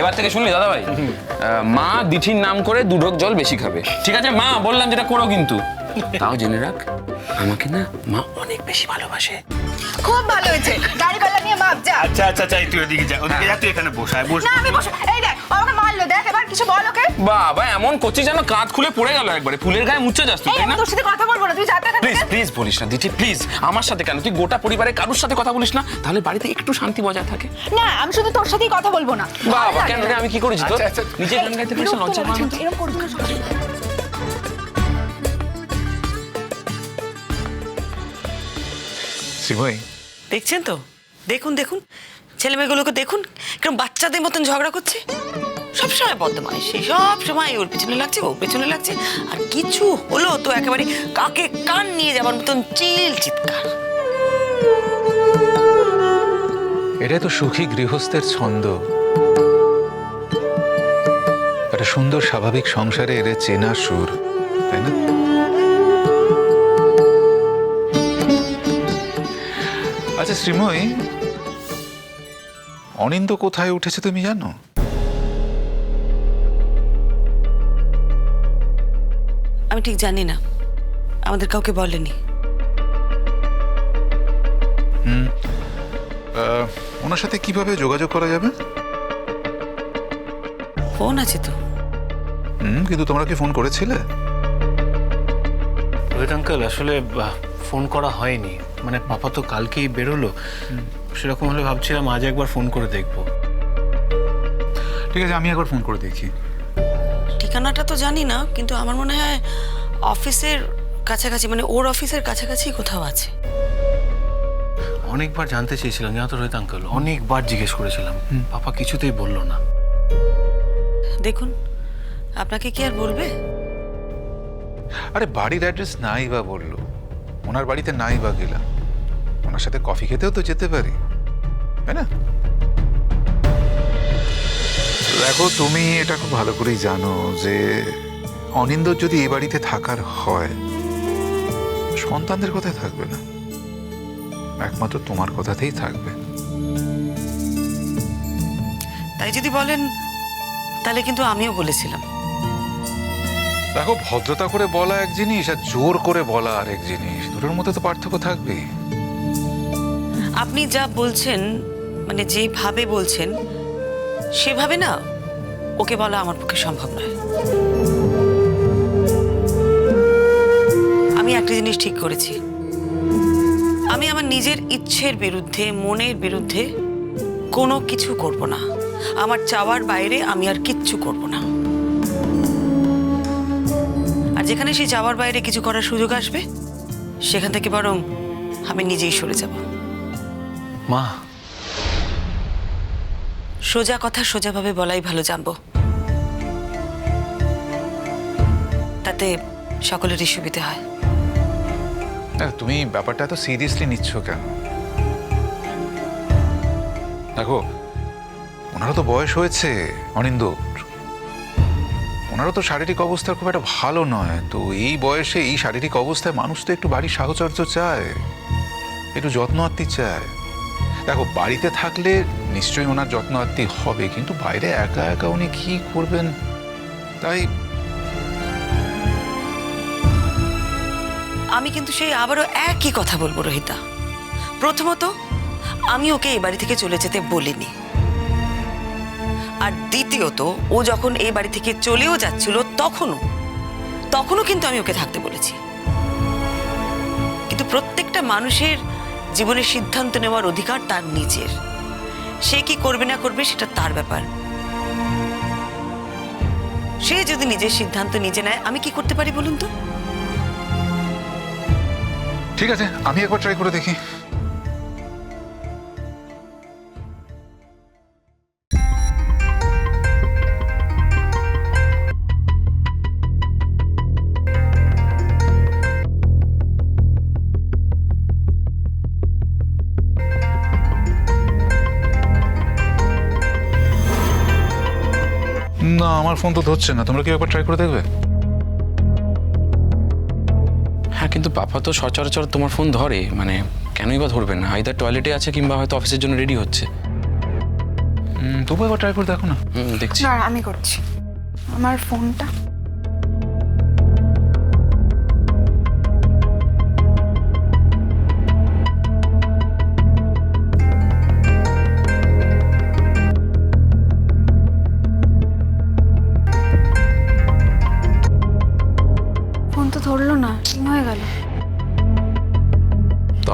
এবার থেকে শুনলি দাদা ভাই মা দিঠির নাম করে দুধক জল বেশি খাবে। ঠিক আছে? মা বললাম যেটা করো কিন্তু। তাও জেনে রাখ আমাকে না মা অনেক বেশি ভালোবাসে। খুব ভালো হয়েছে। গাড়িওয়ালা নিয়ে মাপ যা। আচ্ছা আচ্ছা চাই এই তুই ওদিকে যা ওদিকে যা তুই এখানে বসায় বস। না আমি বসে এই দেখ আমাকে মারলো দেখ এবার কিছু বল ওকে। বাবা এমন করছিস যেন কাঁধ খুলে পড়ে গেল একবারে। ফুলের গায়ে মুচ্ছে যাস তুই না? তোর সাথে কথা বলব না তুই যাতে প্লিজ প্লিজ বলিস না দিঠি প্লিজ আমার সাথে কেন? তুই গোটা পরিবারের কারোর সাথে কথা বলিস না? তাহলে বাড়িতে একটু শান্তি বজায় থাকে। না আমি শুধু তোর সাথেই কথা বলব না। বাবা কেন রে আমি কি করেছি তো আচ্ছা, আচ্ছা। নিজে গান গাইতে পারিস লজ্জা পাওয়া এরকম করবি না সবসময়। দেখছেন তো? দেখুন দেখুন। ছেলে মেয়েগুলোকে দেখুন কীরকম বাচ্চাদের মতন ঝগড়া করছে। সবসময় সে সব সময় ওর পেছনে লাগছে ওর পেছনে লাগছে, আর কিছু হলো তো একেবারে কাকে কান নিয়ে যাবার মতন চিল চিৎকার। এটাই তো সুখী গৃহস্থের ছন্দ। একটা সুন্দর স্বাভাবিক সংসারে এর চেনা সুর, তাই না? আচ্ছা শ্রীময়ী, অনিন্দ কোথায় উঠেছে তুমি জানো? আমি ঠিক জানি না। আমাদের কাউকে বলেনি। আহ, ওনার সাথে কীভাবে যোগাযোগ করা যাবে? ফোন আছে তো। হুম কিন্তু তোমরা কি ফোন করেছিলে? রোহিত আঙ্কেল আসলে ফোন করা হয়নি। মানে পাপা তো কালকেই বেরোলো। সেরকম হলে ভাবছিলাম আজ একবার ফোন করে দেখব। ঠিক আছে আমি একবার ফোন করে দেখি। ঠিকানাটা তো জানি না কিন্তু আমার মনে হয় অফিসের কাছাকাছি মানে ওর অফিসের কাছাকাছি কোথাও আছে। অনেকবার জানতে চেয়েছিলাম জানো তো রোহিত আঙ্কেল অনেকবার জিজ্ঞেস করেছিলাম। পাপা কিছুতেই বলল না। দেখুন আপনাকে কি আর বলবে? আরে বাড়ির অ্যাড্রেস নাই বা বলল। ওনার বাড়িতে নাই বা গেলাম। ওনার সাথে কফি খেতেও তো যেতে পারি। তাই না? দেখো তুমি এটা খুব ভালো করেই জানো যে অনিন্দর যদি এ বাড়িতে থাকার হয় সন্তানদের কথায় থাকবে না। একমাত্র তোমার কথাতেই থাকবে। তাই যদি বলেন তাহলে কিন্তু আমিও বলেছিলাম। দেখো ভদ্রতা করে বলা এক জিনিস আর জোর করে বলা আর এক জিনিস দুটোর মধ্যে তো পার্থক্য থাকবেই। আপনি যা বলছেন মানে যেভাবে বলছেন সেভাবে না ওকে বলা আমার পক্ষে সম্ভব নয়। আমি একটা জিনিস ঠিক করেছি। আমি আমার নিজের ইচ্ছের বিরুদ্ধে, মনের বিরুদ্ধে কোনো কিছু করব না। আমার চাওয়ার বাইরে আমি আর কিচ্ছু করব না। আর যেখানে সেই চাওয়ার বাইরে কিছু করার সুযোগ আসবে, সেখান থেকে বরং আমি নিজেই সরে যাব। মা সোজা কথা সোজাভাবে বলাই ভালো, জানব। তাতে সকলেরই সুবিধে হয়। তুমি ব্যাপারটা এত সিরিয়াসলি নিচ্ছ কেন? দেখো, ওনারও তো বয়স হয়েছে, অনিন্দ। ওনারও তো শারীরিক অবস্থা খুব একটা ভালো নয়। তো এই বয়সে, এই শারীরিক অবস্থায় মানুষ তো একটু বাড়ির সাহচর্য চায়, একটু যত্ন আত্মি চায়। দেখো, বাড়িতে থাকলে নিশ্চয়ই ওনার যত্ন আত্মি হবে, কিন্তু বাইরে একা একা উনি কি করবেন? তাই আমি কিন্তু সেই আবারও একই কথা বলব, রোহিতা। প্রথমত, আমি ওকে এই বাড়ি থেকে চলে যেতে বলিনি। আর দ্বিতীয়ত, ও যখন এই বাড়ি থেকে চলেও যাচ্ছিল তখনও তখনও কিন্তু আমি ওকে থাকতে বলেছি। কিন্তু প্রত্যেকটা মানুষের জীবনের সিদ্ধান্ত নেওয়ার অধিকার তার নিজের। সে কি করবে না করবে সেটা তার ব্যাপার। সে যদি নিজের সিদ্ধান্ত নিজে নেয়, আমি কি করতে পারি বলুন তো? ঠিক আছে, আমি একবার ট্রাই করে দেখি। না আমার ফোন তো ধরছে না। তোমরা কি একবার ট্রাই করে দেখবে? হ্যাঁ কিন্তু পাপা তো সচরাচর তোমার ফোন ধরে মানে কেনই বা ধরবে না? আইদার টয়লেটে আছে কিংবা হয়তো অফিসের জন্য রেডি হচ্ছে। তবু একবার ট্রাই করে দেখো না। হুম, দেখছি। না আমি করছি। আমার ফোনটা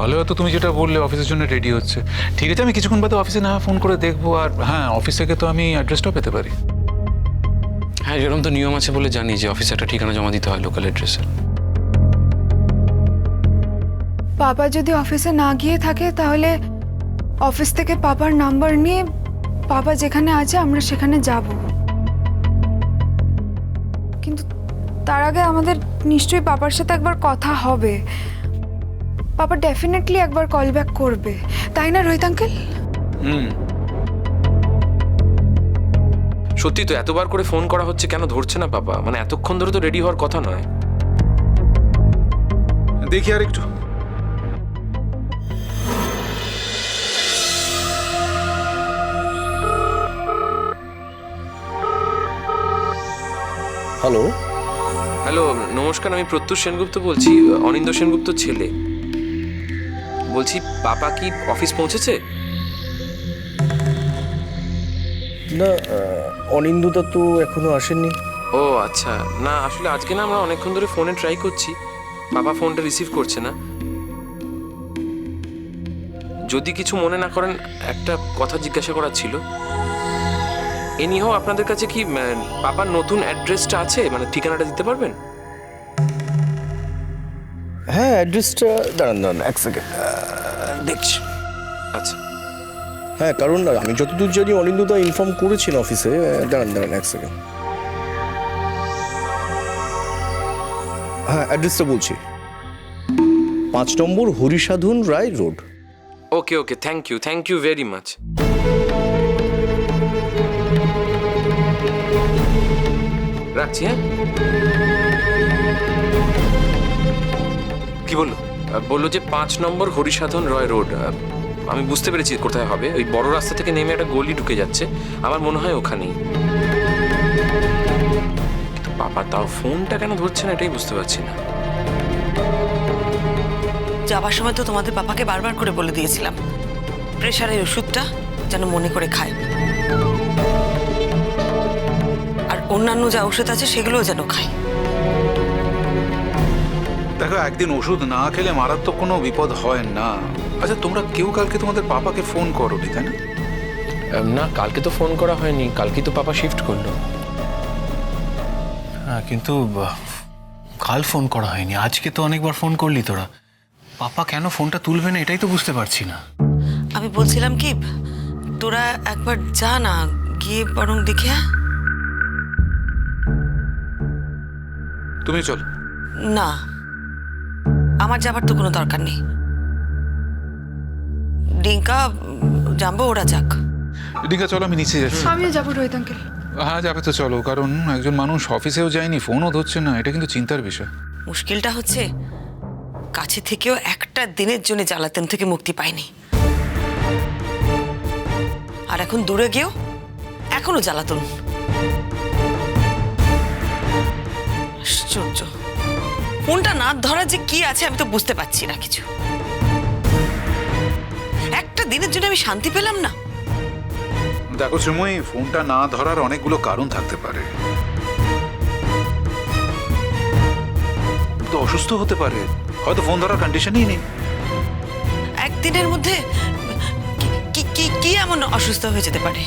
তাহলে হয়তো তুমি যেটা বললে অফিসের জন্য রেডি হচ্ছে। ঠিক আছে আমি কিছুক্ষণ বাদে অফিসে না ফোন করে দেখব আর হ্যাঁ অফিস থেকে তো আমি অ্যাড্রেসটাও পেতে পারি। হ্যাঁ যেরকম তো নিয়ম আছে বলে জানি যে অফিসে একটা ঠিকানা জমা দিতে হয় লোকাল অ্যাড্রেসে বাবা যদি অফিসে না গিয়ে থাকে তাহলে অফিস থেকে পাপার নাম্বার নিয়ে বাবা যেখানে আছে আমরা সেখানে যাব। কিন্তু তার আগে আমাদের নিশ্চয়ই পাপার সাথে একবার কথা হবে। পাপা ডেফিনেটলি একবার কল ব্যাক করবে। তাই না রোহিত আঙ্কেল হুম। সত্যি তো এতবার করে ফোন করা হচ্ছে কেন ধরছে না পাপা মানে এতক্ষণ ধরে তো রেডি হওয়ার কথা নয়। দেখি আর একটু। হ্যালো হ্যালো নমস্কার আমি প্রত্যুষ সেনগুপ্ত বলছি অনিন্দ সেনগুপ্ত ছেলে। বলছি পাপা কি অফিস পৌঁছেছে? না অনিন্দুদা তো এখনও আসেননি। ও আচ্ছা। না আসলে আজকে না আমরা অনেকক্ষণ ধরে ফোনে ট্রাই করছি। বাবা ফোনটা রিসিভ করছে না। যদি কিছু মনে না করেন একটা কথা জিজ্ঞাসা করার ছিল। এনিহাও আপনাদের কাছে কি পাপার নতুন অ্যাড্রেসটা আছে? মানে ঠিকানাটা দিতে পারবেন? হ্যাঁ অ্যাড্রেসটা দাঁড়ান দাঁড়ান এক সেকেন্ড দেখছি। আচ্ছা। হ্যাঁ কারণ আমি যতদূর জানি অনিন্দুদা ইনফর্ম করেছেন অফিসে দাঁড়ান দাঁড়ান এক সেকেন্ড হ্যাঁ অ্যাড্রেসটা বলছি। পাঁচ নম্বর Harisadhan Roy road okay okay thank you thank you very much রাখছি হ্যাঁ? কি বলল? বলল যে পাঁচ নম্বর হরিসাধন রয় রোড আমি বুঝতে পেরেছি কোথায় হবে। ওই বড় রাস্তা থেকে নেমে একটা গলি ঢুকে যাচ্ছে। আমার মনে হয় ওখানেই। কিন্তু বাবা, তাও ফোনটা কেন ধরছে না এটাই বুঝতে পারছি না। যাবার সময় তো তোমাদের পাপাকে বারবার করে বলে দিয়েছিলাম। প্রেশারের ওষুধটা যেন মনে করে খায়। আর অন্যান্য যা ওষুধ আছে সেগুলোও যেন খায়। দেখো একদিন ওষুধ না খেলে মারাত্মক কোনো বিপদ হয় না। আচ্ছা তোমরা কেউ কালকে তোমাদের পাপাকে ফোন করো তাই না? না কালকে তো ফোন করা হয়নি। কালকে তো পাপা শিফট করল। হ্যাঁ কিন্তু কাল ফোন করা হয়নি। আজকে তো অনেকবার ফোন করলি তোরা। পাপা কেন ফোনটা তুলবে না এটাই তো বুঝতে পারছি না। আমি বলছিলাম কি তোরা একবার যা না গিয়ে বরং দেখে। তুমি চল। না। আমার যাবার তো কোনো দরকার নেই। ডিঙ্কা জানব ওরা যাক। রিকা চলো আমি নিচে যাচ্ছি। আমিও যাব রোহিত আঙ্কেল হ্যাঁ যাবে তো চলো কারণ একজন মানুষ অফিসেও যায়নি ফোনও ধরছে না এটা কিন্তু চিন্তার বিষয়। মুশকিলটা হচ্ছে কাছে থেকেও একটা দিনের জন্য জ্বালাতন থেকে মুক্তি পায়নি আর এখন দূরে গিয়েও এখনও জ্বালাতন। আশ্চর্য। ফোনটা না ধরা যে কি আছে আমি তো বুঝতে পারছি না কিছু। একটা দিনের জন্য আমি শান্তি পেলাম না। দেখো সময় ফোনটা না ধরার অনেকগুলো কারণ থাকতে পারে। তো অসুস্থ হতে পারে। হয়তো ফোন ধরার কন্ডিশনই নেই। একদিনের মধ্যে কি- কি কি কি এমন অসুস্থ হয়ে যেতে পারে?